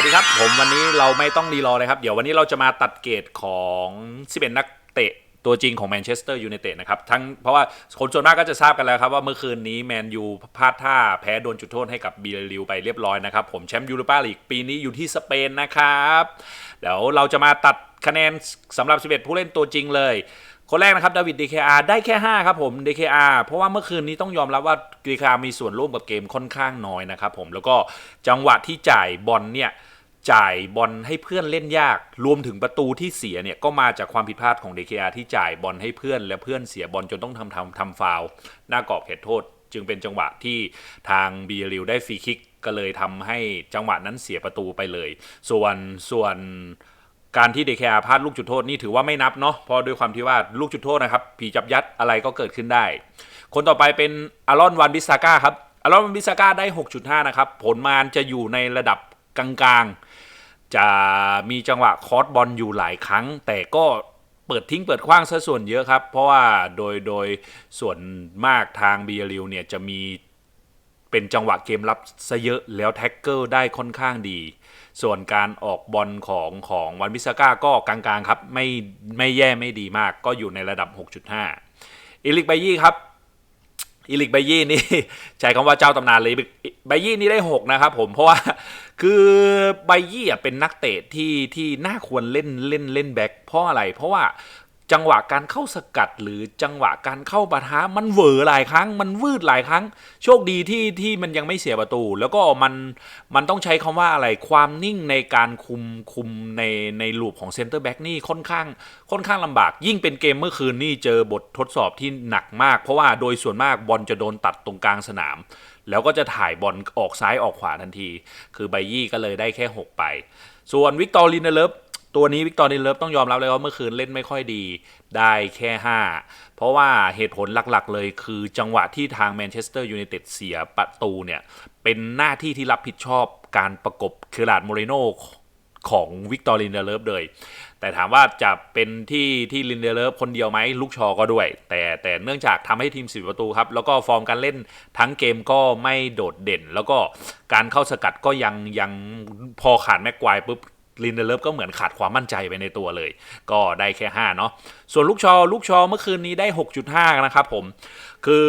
วัสดีครับ ผมวันนี้เราไม่ต้องรีรอเลยครับ เดี๋ยววันนี้เราจะมาตัดเกรดของ11นักเตะตัวจริงของแมนเชสเตอร์ยูไนเต็ดนะครับทั้งเพราะว่าคนส่วนมากก็จะทราบกันแล้วครับ ว่าเมื่อคืนนี้แมนยูพลาดท่าแพ้โดนจุดโทษให้กับบีลิวไปเรียบร้อยนะครับ ผมแชมป์ยูโรปาลีกปีนี้อยู่ที่สเปนนะครับ เดี๋ยวเราจะมาตัดคะแนนสำหรับ 11 ผู้เล่นตัวจริงเลย คนแรกนะครับดาวิด DKR ได้แค่ 5 ครับผม DKR เพราะว่าเมื่อคืนนี้ต้องยอมรับว่า DKR มีส่วนร่วมกับเกมค่อนข้างน้อยนะครับผมแล้วก็จังหวะที่จ่ายบอลเนี่ยจ่ายบอลให้เพื่อนเล่นยาก รวมถึงประตูที่เสียเนี่ยก็มาจากความผิดพลาดของ DKR ที่จ่ายบอลให้เพื่อนและเพื่อนเสียบอลจนต้องทำทำทำฟาวหน้ากรอบเขตโทษ จึงเป็นจังหวะที่ทางบีริวได้ฟรีคิกก็เลยทำให้จังหวะนั้นเสียประตูไปเลย ส่วนส่วน การที่เดคอาพลาดลูกจุดโทษนี่ถือว่าไม่นับเนาะเพราะด้วยความที่ว่าลูกจุดโทษนะครับ ผีจับยัดอะไรก็เกิดขึ้นได้ คนต่อไปเป็นอารอนวันบิสซาก้าครับอารอนวันบิสซาก้าได้ 6.5 นะครับ ผลมานจะอยู่ในระดับกลางๆ จะมีจังหวะคอร์สบอลอยู่หลายครั้ง แต่ก็เปิดทิ้งเปิดคว้างซะส่วนเยอะครับ เพราะว่าโดยโดยส่วนมากทางบีริวเนี่ยจะมีเป็นจังหวะเกมรับซะเยอะแล้วแท็กเกิลได้ค่อนข้างดี ส่วนการออกบอลของของวันวิสก้าก็กลางๆครับ ไม่ไม่แย่ไม่ดีมาก ก็อยู่ในระดับ 6.5 อิลิกไบยี่ครับอิลิกไบยี่นี่ใช้คำว่าเจ้าตำนานเลยไบยี่นี่ได้ 6 นะครับผมเพราะว่าคือไบยี่เป็นนักเตะที่ที่น่าควรเล่นเล่นเล่นแบ็คเพราะอะไร เพราะว่า จังหวะการเข้าสกัด หรือจังหวะการเข้าปะทะมันเวอหลายครั้ง มันวืดหลายครั้ง โชคดีที่ที่มันยังไม่เสียประตู แล้วก็มันมันต้องใช้คำว่าอะไรความนิ่งในการคุมคุมในในลูปของเซนเตอร์แบ็กนี่ค่อนข้างค่อนข้างลำบาก ยิ่งเป็นเกมเมื่อคืนนี่เจอบททดสอบที่หนักมาก เพราะว่าโดยส่วนมากบอลจะโดนตัดตรงกลางสนาม แล้วก็จะถ่ายบอลออกซ้ายออกขวาทันที คือไบยี่ก็เลยได้แค่ 6 ไป ส่วนวิกตอร์ลินเนเลฟ ตัวนี้วิกตอร์ลินเลิฟต้องยอมรับเลยว่าเมื่อคืนเล่นไม่ค่อยดีได้แค่ 5 เพราะว่าเหตุผลหลักๆเลยคือจังหวะที่ทางแมนเชสเตอร์ยูไนเต็ดเสียประตูเนี่ยเป็นหน้าที่ที่รับผิดชอบการประกบเคลาดโมเรโนของวิกตอร์ลินเดเลฟเลย แต่ถามว่าจะเป็นที่ที่ลินเดเลฟคนเดียวไหมลูกชอก็ด้วย แต่แต่เนื่องจากทำให้ทีมสิบประตูครับ แล้วก็ฟอร์มการเล่นทั้งเกมก็ไม่โดดเด่น แล้วก็การเข้าสกัดก็ยังยังพอขาดแม็กควายปุ๊บ ลินเดเลฟก็เหมือนขาดความมั่นใจไปในตัวเลย ก็ได้แค่ 5 เนาะส่วนลูกชอลูกชอเมื่อคืนนี้ได้ 6.5 นะครับผม คือ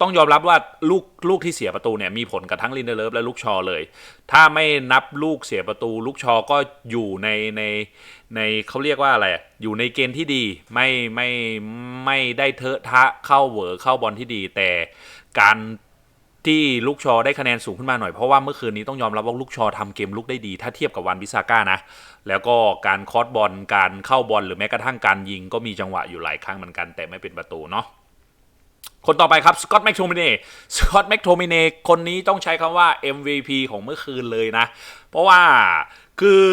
ต้องยอมรับว่าลูกลูกที่เสียประตูเนี่ยมีผลกับทั้งลินเดเลฟและลูกชอเลย ถ้าไม่นับลูกเสียประตู ลูกชอก็อยู่ในในในเขาเรียกว่าอะไรอยู่ในเกณฑ์ที่ดีไม่ไม่ไม่ได้เทอะทะเข้าเหวอเข้าบอลที่ดีแต่การ ที่ลูกชอได้คะแนนสูงขึ้นมาหน่อยเพราะว่าเมื่อคืนนี้ต้องยอมรับว่าลูกชอทำเกมลุกได้ดี ถ้าเทียบกับวันบิซาก้านะ แล้วก็การคอสบอลการเข้าบอลหรือแม้กระทั่งการยิงก็มีจังหวะอยู่หลายครั้งเหมือนกัน แต่ไม่เป็นประตูเนาะคนต่อไปครับสกอตแม็กโทมิเน่สกอตแม็กโทมิเน่คนนี้ต้องใช้คำว่า MVP ของเมื่อคืนเลยนะ เพราะว่าคือ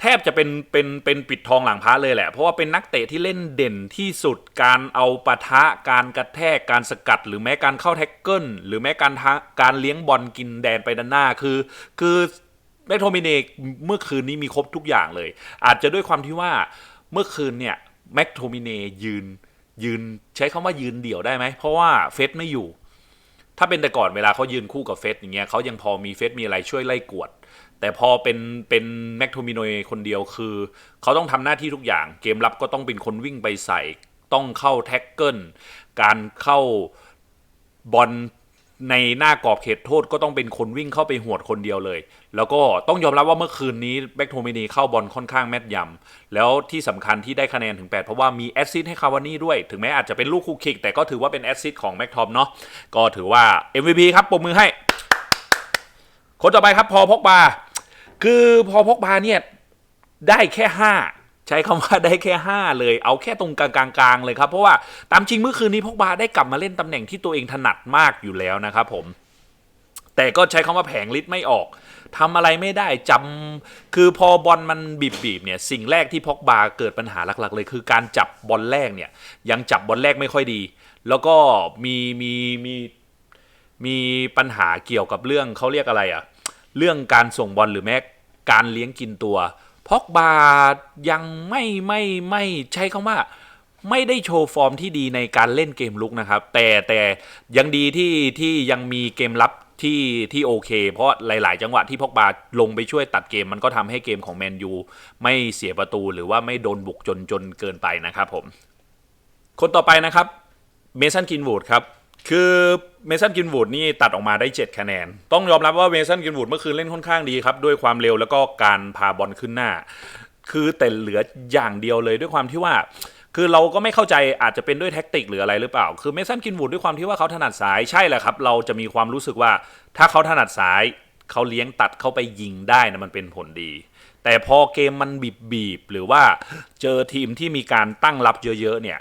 แทบจะเป็นเป็นเป็นปิดทองหลังพระเลยแหละ เพราะว่าเป็นนักเตะที่เล่นเด่นที่สุดการเอาปะทะการกระแทกการสกัด หรือแม้การเข้าแท็กเกิลหรือแม้การการเลี้ยงบอลกินแดนไปด้านหน้าคือ คือแมโทมิเนกเมื่อคืนนี้มีครบทุกอย่างเลย อาจจะด้วยความที่ว่าเมื่อคืนเนี่ยแม็กโทมิเนยืนยืนใช้คำว่ายืนเดี่ยวได้ไหม เพราะว่าเฟสไม่อยู่ ถ้าเป็นแต่ก่อนเวลาเขายืนคู่กับเฟสอย่างเงี้ยเขายังพอมีเฟสมีอะไรช่วยไล่กวด แต่พอเป็นเป็นแม็กโทมิโนยคนเดียวคือ เขาต้องทำหน้าที่ทุกอย่าง เกมรับก็ต้องเป็นคนวิ่งไปใส่ ต้องเข้าแท็กเกิลการเข้าบอลในหน้ากรอบเขตโทษก็ต้องเป็นคนวิ่งเข้าไปหวดคนเดียวเลย แล้วก็ต้องยอมรับว่าเมื่อคืนนี้แบ็กโทมินีเข้าบอลค่อนข้างแม่นยำ แล้วที่สำคัญที่ได้คะแนนถึง 8 เพราะว่ามีแอซซิสให้คาวานี่ด้วย ถึงแม้อาจจะเป็นลูกคู่คิก แต่ก็ถือว่าเป็นแอซซิสของแม็กทอมเนาะ ก็ถือว่า MVP ครับปมมือให้ คนต่อไปครับพอพกบา คือพอพกบาเนี่ยได้แค่ 5 ใช้คำว่าได้แค่ 5 เลยเอาแค่ตรงกลางๆเลยครับ เพราะว่าตามจริงเมื่อคืนนี้พกบาได้กลับมาเล่นตำแหน่งที่ตัวเองถนัดมากอยู่แล้วนะครับผมแต่ก็ใช้คำว่าแผงลิ์ไม่ออกทำอะไรไม่ได้จำคือพอบอลมันบีบๆเนี่ยสิ่งแรกที่พกบาเกิดปัญหาหลักๆ เลย คือการจับบอลแรกเนี่ยยังจับบอลแรกไม่ค่อยดี แล้วก็มีมีมีมีปัญหาเกี่ยวกับเรื่องเขาเรียกอะไรอะเรื่องการส่งบอลหรือแม้ การเลี้ยงกินตัวพอกบายังไม่ไม่ไม่ใช้คำว่า ไม่ได้โชว์ฟอร์มที่ดีในการเล่นเกมลุกนะครับ แต่แต่ยังดีที่ที่ยังมีเกมรับที่ที่โอเค เพราะหลาย ๆ จังหวะที่พอกบาลงไปช่วยตัดเกมมันก็ทำให้เกมของแมนยูไม่เสียประตูหรือว่าไม่โดนบุกจนจนเกินไปนะครับผม คนต่อไปนะครับเมสันกินวูดครับ คือเมสันกินวูดนี่ตัดออกมาได้ 7 คะแนน ต้องยอมรับว่าเมสันกินวูดเมื่อคืนเล่นค่อนข้างดีครับ ด้วยความเร็วแล้วก็การพาบอลขึ้นหน้า คือแต่เหลืออย่างเดียวเลยด้วยความที่ว่า คือเราก็ไม่เข้าใจอาจจะเป็นด้วยแท็กติกหรืออะไรหรือเปล่า คือเมสันกินวูดด้วยความที่ว่าเขาถนัดซ้ายใช่แหละครับ เราจะมีความรู้สึกว่าถ้าเขาถนัดซ้ายเขาเลี้ยงตัดเข้าไปยิงได้นะมันเป็นผลดี แต่พอเกมมันบีบบีบหรือว่าเจอทีมที่มีการตั้งรับเยอะๆเนี่ย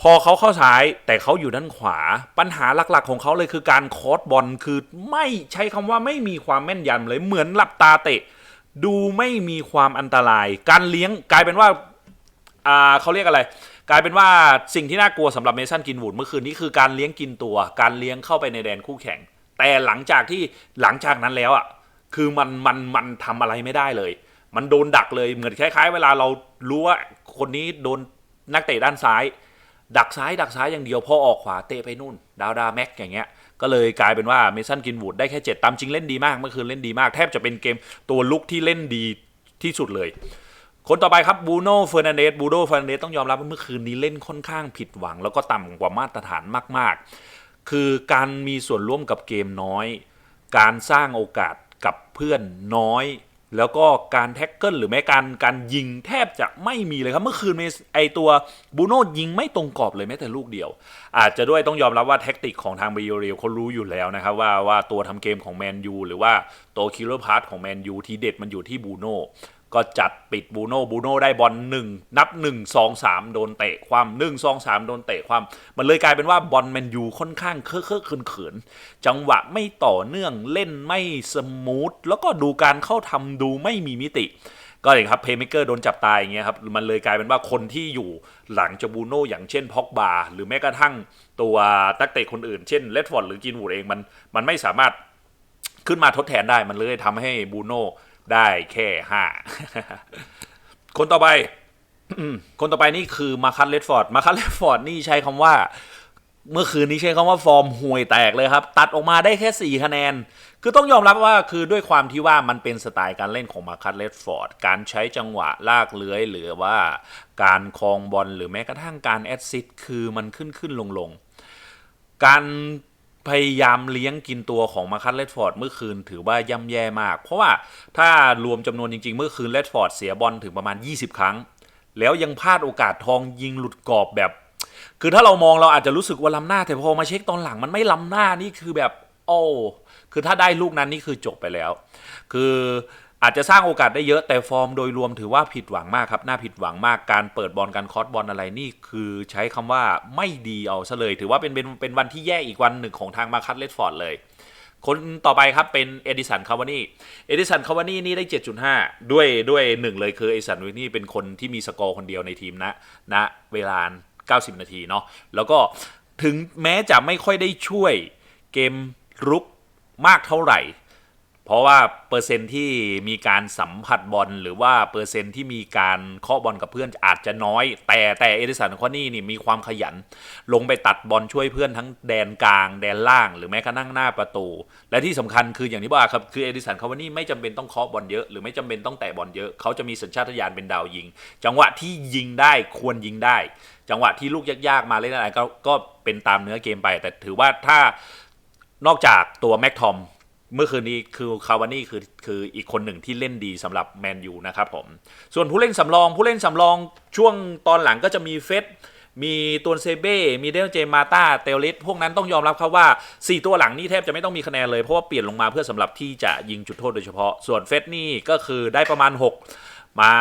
พอเขาเข้าซ้ายแต่เขาอยู่ด้านขวา ปัญหาหลักๆของเขาเลยคือการคอร์สบอลคือไม่ใช้คำว่าไม่มีความแม่นยำเลยเหมือนหลับตาเตะ ดูไม่มีความอันตราย การเลี้ยงกลายเป็นว่าอ่าเขาเรียกอะไร กลายเป็นว่าสิ่งที่น่ากลัวสำหรับเมสันกินวูดเมื่อคืนนี้คือการเลี้ยงกินตัว การเลี้ยงเข้าไปในแดนคู่แข่ง แต่หลังจากที่หลังจากนั้นแล้วอะคือมันมันมันทำอะไรไม่ได้เลย มันโดนดักเลยเหมือนคล้าย ๆ เวลาเรารู้ว่าคนนี้โดนนักเตะด้านซ้าย ดักซ้ายดักซ้ายอย่างเดียวพอออกขวาเตะไปนู่น ดาวดาแม็กอย่างเงี้ยก็เลยกลายเป็นว่าเมสันกินวูดได้แค่เจ็ดตามจริงเล่นดีมากเมื่อคืนเล่นดีมากแทบจะเป็นเกมตัวลุกที่เล่นดีที่สุดเลย คนต่อไปครับบูโน่เฟอร์นันเดสบูโน่เฟอร์นันเดสต้องยอมรับว่าเมื่อคืนนี้เล่นค่อนข้างผิดหวัง แล้วก็ต่ำกว่ามาตรฐานมาก ๆ คือการมีส่วนร่วมกับเกมน้อย การสร้างโอกาสกับเพื่อนน้อย แล้วก็การแท็กเกิลหรือแม้การการยิงแทบจะไม่มีเลยครับ เมื่อคืนไอตัวบูโน่ยิงไม่ตรงกรอบเลยแม้แต่ลูกเดียว อาจจะด้วยต้องยอมรับว่าแท็กติกของทางบริโอเรียเขารู้อยู่แล้วนะครับ ว่าว่าตัวทำเกมของแมนยูหรือว่าตัวคิลเลอร์พาร์ทของแมนยูทีเด็ดมันอยู่ที่บูโน่ ก็จัดปิดบูโน่บูโน่ได้บอลหนึ่งนับ 1 2 3 โดนเตะความ1 2 3 โดนเตะความ มันเลยกลายเป็นว่าบอลแมนยูค่อนข้างเคอะเคอะเขินเขินๆจังหวะไม่ต่อเนื่องเล่นไม่สมูทแล้วก็ดูการเข้าทำดูไม่มีมิติ ก็เลยครับเพย์เมเกอร์โดนจับตายอย่างเงี้ยครับมันเลยกลายเป็นว่าคนที่อยู่หลังจากบูโน่อย่างเช่นพ็อกบาหรือแม้กระทั่งตัวนักเตะคนอื่น เช่นเลดฟอร์ดหรือกินวูดเองมันมันไม่สามารถขึ้นมาทดแทนได้มันเลยทำให้บูโน่ ได้แค่ห้าคนต่อไป คนต่อไปนี่คือมาคัตเลดฟอร์ด มาคัตเลดฟอร์ดนี่ใช้คำว่า เมื่อคืนนี้ใช้คำว่าฟอร์มห่วยแตกเลยครับ ตัดออกมาได้แค่ 4 คะแนน คือต้องยอมรับว่าคือด้วยความที่ว่ามันเป็นสไตล์การเล่นของมาคัตเลดฟอร์ด การใช้จังหวะลากเลื้อยหรือว่าการคลองบอลหรือแม้กระทั่งการแอดซิสคือมันขึ้นขึ้นลงลงการ พยายามเลี้ยงกินตัวของมาคัตเลดฟอร์ดเมื่อคืนถือว่าย่ำแย่มาก เพราะว่าถ้ารวมจำนวนจริงๆ เมื่อคืนเลดฟอร์ดเสียบอลถึงประมาณ 20 ครั้ง แล้วยังพลาดโอกาสทองยิงหลุดกรอบแบบ คือถ้าเรามองเราอาจจะรู้สึกว่าล้ำหน้า แต่พอมาเช็คตอนหลังมันไม่ล้ำหน้านี่คือแบบ โอ้คือถ้าได้ลูกนั้นนี่คือจบไปแล้ว คือ อาจจะสร้างโอกาสได้เยอะแต่ฟอร์มโดยรวมถือว่าผิดหวังมากครับ น่าผิดหวังมากการเปิดบอลการคอสบอลอะไรนี่คือใช้คำว่าไม่ดีเอาซะเลย ถือว่าเป็นเป็นเป็นวันที่แย่อีกวันหนึ่งของทางมาคัตเลดฟอร์ดเลย คนต่อไปครับเป็นเอดิสันคาวานี่เอดิสันคาวานี่นี่ได้ 7.5 ด้วยด้วยหนึ่งเลยคือเอดิสันวินี่เป็นคนที่มีสกอร์คนเดียวในทีมนะณเวลา 90 นาทีเนาะแล้วก็ถึงแม้จะไม่ค่อยได้ช่วยเกมรุกมากเท่าไหร่ เพราะว่าเปอร์เซ็นที่มีการสัมผัสบอลหรือว่าเปอร์เซ็นที่มีการเคาะบอลกับเพื่อนอาจจะน้อย แต่แต่เอดิสันคอนี่นี่มีความขยัน ลงไปตัดบอลช่วยเพื่อนทั้งแดนกลาง แดนล่าง หรือแม้กระทั่งหน้าประตู และที่สำคัญคืออย่างที่บอกครับคือเอดิสันคาวานี่ไม่จำเป็นต้องเคาะบอลเยอะหรือไม่จำเป็นต้องแตะบอลเยอะเขาจะมีสัญชาตญาณเป็นดาวยิง จังหวะที่ยิงได้ควรยิงได้ จังหวะที่ลูกยากๆมาเล่นอะไรก็ก็เป็นตามเนื้อเกมไป แต่ถือว่าถ้านอกจากตัวแม็กทอม เมื่อคืนนี้คือคาวานี่คือคืออีกคนหนึ่งที่เล่นดีสำหรับแมนยูนะครับผม ส่วนผู้เล่นสำรองผู้เล่นสำรองช่วงตอนหลังก็จะมีเฟสมีตัวเซเบ้ มีเดลเจมาตาเตลิสพวกนั้นต้องยอมรับครับว่า 4 ตัวหลังนี่แทบจะไม่ต้องมีคะแนนเลย เพราะว่าเปลี่ยนลงมาเพื่อสำหรับที่จะยิงจุดโทษโดยเฉพาะ ส่วนเฟสนี่ก็คือได้ประมาณ 6 มา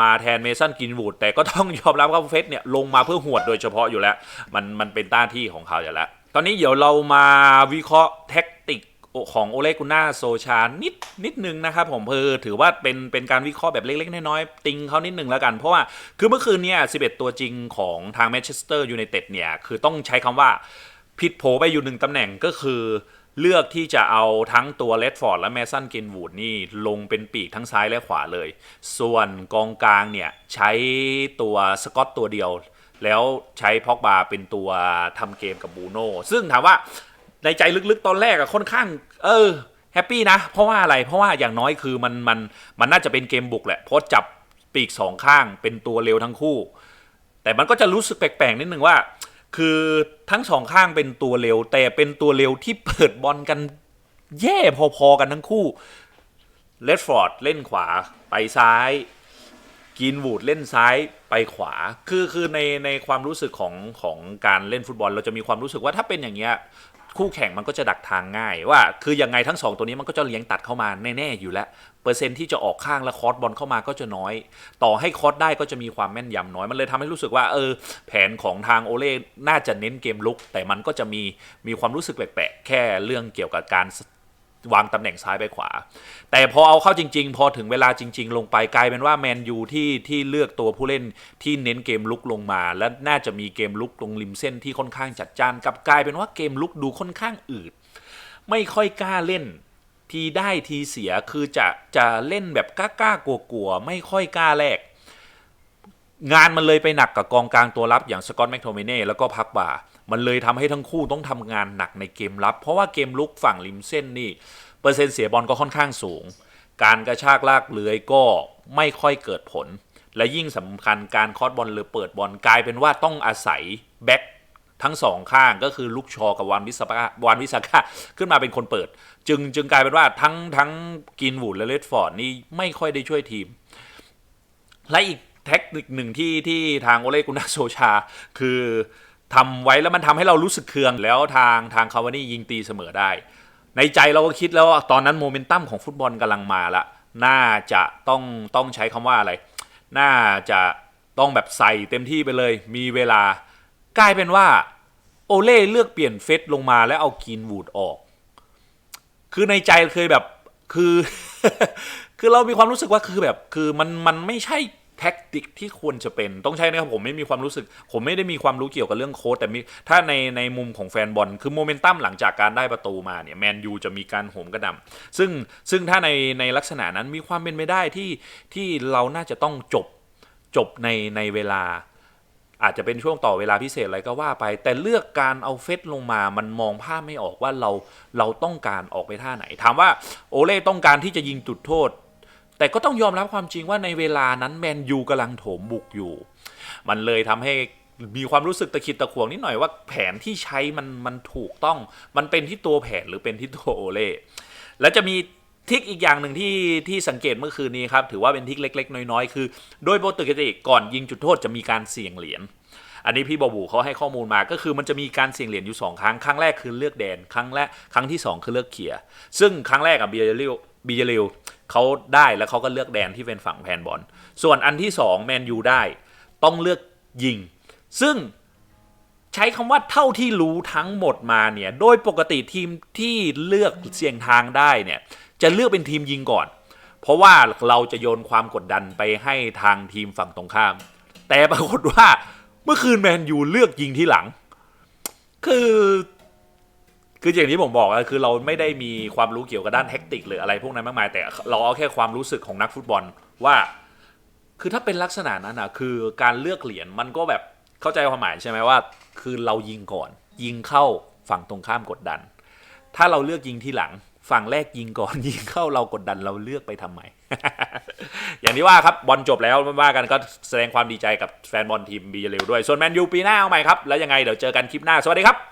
มาแทนเมสันกินวูดแต่ก็ต้องยอมรับว่าเฟสเนี่ยลงมาเพื่อหวดโดยเฉพาะอยู่แล้ว มันมันเป็นหน้าที่ของเขาอยู่แล้ว ตอนนี้เดี๋ยวเรามาวิเคราะห์แท็กติก ของโอเลกุน่าโซชานิดนิดนึงนะครับผมเพอถือว่าเป็นเป็นการวิเคราะห์แบบเล็กๆน้อยๆติงเขานิดนึงแล้วกัน เพราะว่าคือเมื่อคืนเนี่ย11 ตัวจริงของทางแมนเชสเตอร์ยูไนเต็ดเนี่ย คือต้องใช้คำว่าผิดโผไปอยู่หนึ่งตำแหน่งก็คือเลือกที่จะเอาทั้งตัวเลดฟอร์ดและแมสันกินวูดนี่ลงเป็นปีกทั้งซ้ายและขวาเลย ส่วนกองกลางเนี่ย ใช้ตัวสกอตตัวเดียว แล้วใช้พ็อกบาเป็นตัวทำเกมกับบูโน่ซึ่งถามว่า ในใจลึกๆตอนแรกอะค่อนข้าง เออแฮปปี้นะ เพราะว่าอะไรเพราะว่าอย่างน้อยคือมันมันมันน่าจะเป็นเกมบุกแหละเพราะจับปีกสองข้างเป็นตัวเร็วทั้งคู่ แต่มันก็จะรู้สึกแปลกๆนิดนึงว่า คือทั้งสองข้างเป็นตัวเร็ว แต่เป็นตัวเร็วที่เปิดบอลกันแย่พอๆกันทั้งคู่เลดฟอร์ดเล่นขวาไปซ้ายกินวูดเล่นซ้ายไปขวา คือคือในในความรู้สึกของของการเล่นฟุตบอล เราจะมีความรู้สึกว่าถ้าเป็นอย่างเงี้ย คู่แข่งมันก็จะดักทางง่ายว่า คือยังไงทั้งสองตัวนี้มันก็จะเลี้ยงตัดเข้ามาแน่ ๆ อยู่แล้ว เปอร์เซ็นที่จะออกข้างและคอร์สบอลเข้ามาก็จะน้อย ต่อให้คอร์สได้ก็จะมีความแม่นยำน้อย มันเลยทำให้รู้สึกว่าเออ แผนของทางโอเล่น่าจะเน้นเกมลุก แต่มันก็จะมีมีความรู้สึกแปลกๆแค่เรื่องเกี่ยวกับการ วางตำแหน่งซ้ายไปขวา แต่พอเอาเข้าจริง ๆ พอถึงเวลาจริง ๆ ลงไปกลายเป็นว่าแมนยูที่ที่เลือกตัวผู้เล่นที่เน้นเกมลุกลงมา และน่าจะมีเกมลุกตรงริมเส้นที่ค่อนข้างจัดจ้านกับกลายเป็นว่าเกมลุกดูค่อนข้างอืดไม่ค่อยกล้าเล่น ทีได้ทีเสียคือจะจะเล่นแบบกล้าๆกลัวไม่ค่อยกล้าแลกงานมันเลยไปหนักกับกองกลางตัวรับอย่างสกอตแมคโทเมเน่แล้วก็พักบา มันเลยทำให้ทั้งคู่ต้องทำงานหนักในเกมรับ เพราะว่าเกมลุกฝั่งริมเส้นนี่ เปอร์เซ็นต์เสียบอลก็ค่อนข้างสูง การกระชากลากเลื้อยก็ไม่ค่อยเกิดผล และยิ่งสำคัญการคอสบอลหรือเปิดบอลกลายเป็นว่าต้องอาศัยแบ็คทั้งสองข้างก็คือลูกชอกับวานวิสกาวานวิสาก้าขึ้นมาเป็นคนเปิด จึงจึงกลายเป็นว่าทั้งทั้งกินวูดและเลดฟอร์ดนี่ไม่ค่อยได้ช่วยทีม และอีกแท็กติกหนึ่งที่ที่ทางโอเลกุนาโซชา คือ ทำไว้แล้วมันทำให้เรารู้สึกเคืองแล้วทางทางคาวานี่ยิงตีเสมอได้ ในใจเราก็คิดแล้วว่าตอนนั้นโมเมนตัมของฟุตบอลกำลังมาละน่าจะต้องต้องใช้คำว่าอะไร น่าจะต้องแบบใส่เต็มที่ไปเลย มีเวลากลายเป็นว่าโอเล่เลือกเปลี่ยนเฟสลงมาแล้วเอากีนวูดออก คือในใจเคยแบบคือ คือเรามีความรู้สึกว่าคือแบบ คือมันมันไม่ใช่ แท็กติกที่ควรจะเป็นต้องใช้นะครับผมไม่มีความรู้สึก ผมไม่ได้มีความรู้เกี่ยวกับเรื่องโค้ดแต่มีถ้าในในมุมของแฟนบอลคือโมเมนตัมหลังจากการได้ประตูมาเนี่ยแมนยูจะมีการโหมกระหนำซึ่งซึ่งถ้าในในลักษณะนั้นมีความเป็นไปได้ที่ที่เราน่าจะต้องจบจบในในเวลาอาจจะเป็นช่วงต่อเวลาพิเศษอะไรก็ว่าไป แต่เลือกการเอาเฟสลงมามันมองภาพไม่ออกว่าเราเราต้องการออกไปท่าไหน ถามว่าโอเล่ต้องการที่จะยิงจุดโทษ แต่ก็ต้องยอมรับความจริงว่าในเวลานั้นแมนยูกำลังโถมบุกอยู่ มันเลยทำให้มีความรู้สึกตะขิดตะขวงนิดหน่อยว่าแผนที่ใช้มันมันถูกต้อง มันเป็นที่ตัวแผนหรือเป็นที่ตัวโอเล่แล้วจะมีทิกอีกอย่างหนึ่งที่ที่สังเกตเมื่อคืนนี้ครับถือว่าเป็นทิกเล็ก ๆ น้อยๆคือ โดยปกติก่อนยิงจุดโทษจะมีการเสี่ยงเหรียญอันนี้พี่บอบูเขาให้ข้อมูลมาก็คือมันจะมีการเสี่ยงเหรียญอยู่ 2 ครั้ง ครั้งแรกคือเลือกแดน ครั้งแรกครั้งที่ 2 คือเลือกเขีย ซึ่งครั้งแรกอะบีเยลิวบีเยลิว เขาได้แล้วเขาก็เลือกแดนที่เป็นฝั่งแพนบอล ส่วนอันที่2แมนยูได้ ต้องเลือกยิง ซึ่งใช้คำว่าเท่าที่รู้ทั้งหมดมาเนี่ย โดยปกติทีมที่เลือกเสี่ยงทางได้เนี่ย จะเลือกเป็นทีมยิงก่อน เพราะว่าเราจะโยนความกดดันไปให้ทางทีมฝั่งตรงข้าม แต่ปรากฏว่าเมื่อคืนแมนยูเลือกยิงที่หลัง คือ คืออย่างที่ผมบอกอะคือเราไม่ได้มีความรู้เกี่ยวกับด้านแท็กติกหรืออะไรพวกนั้นมากมาย แต่เราเอาแค่ความรู้สึกของนักฟุตบอลว่า คือถ้าเป็นลักษณะนั้นอะคือการเลือกเหรียญมันก็แบบเข้าใจความหมายใช่ไหมว่า คือเรายิงก่อน ยิงเข้าฝั่งตรงข้ามกดดัน ถ้าเราเลือกยิงที่หลัง ฝั่งแรกยิงก่อนยิงเข้าเรากดดันเราเลือกไปทำไม อย่างที่ว่าครับบอลจบแล้วไม่ว่ากันก็แสดงความดีใจกับแฟนบอลทีมบีเรลด้วยส่วนแมนยูปีหน้าเอาใหม่ครับแล้วยังไงเดี๋ยวเจอกันคลิปหน้าสวัสดีครับ